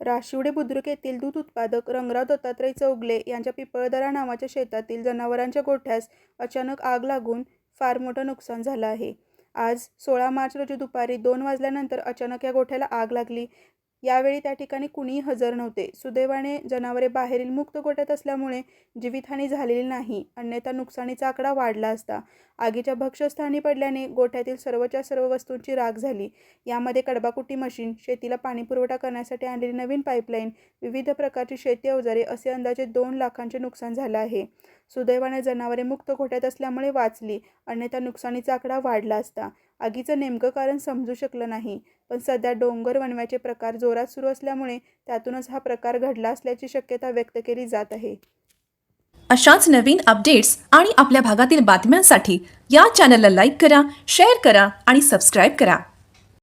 राशिवडे बुद्रुक येथील दूध उत्पादक रंगराव दत्तात्रय चौगले यांच्या पिपळदरा नावाच्या शेतातील जनावरांच्या गोठ्यास अचानक आग लागून फार मोठं नुकसान झालं आहे. आज सोळा मार्च रोजी दुपारी दोन वाजल्यानंतर अचानक या गोठ्याला आग लागली. यावेळी त्या ठिकाणी कुणीही हजर नव्हते. सुदैवाने जनावरे बाहेरील मुक्त गोठ्यात असल्यामुळे जीवितहानी झालेली नाही. अन्यथा नुकसानीचा आकडा वाढला असता. आगीच्या भक्ष्यस्थानी पडल्याने गोठ्यातील सर्वच्या सर्व वस्तूंची राख झाली. यामध्ये कडबाकुटी मशीन शेतीला पाणी पुरवठा करण्यासाठी आणलेली नवीन पाईपलाईन विविध प्रकारची शेती अवजारे असे अंदाजे दोन लाखांचे नुकसान झालं आहे. सुदैवाने जनावरे मुक्त गोठ्यात असल्यामुळे वाचली. अन्यथा नुकसानीचा आकडा वाढला असता. आगीचं नेमकं कारण समजू शकलं नाही. पण सध्या डोंगर वणव्याचे प्रकार जोरात सुरू असल्यामुळे त्यातूनच हा प्रकार घडला असल्याची शक्यता व्यक्त केली जात आहे. अशाच नवीन अपडेट्स आणि आपल्या भागातील बातम्यांसाठी या चॅनलला लाईक करा शेअर करा आणि सबस्क्राईब करा.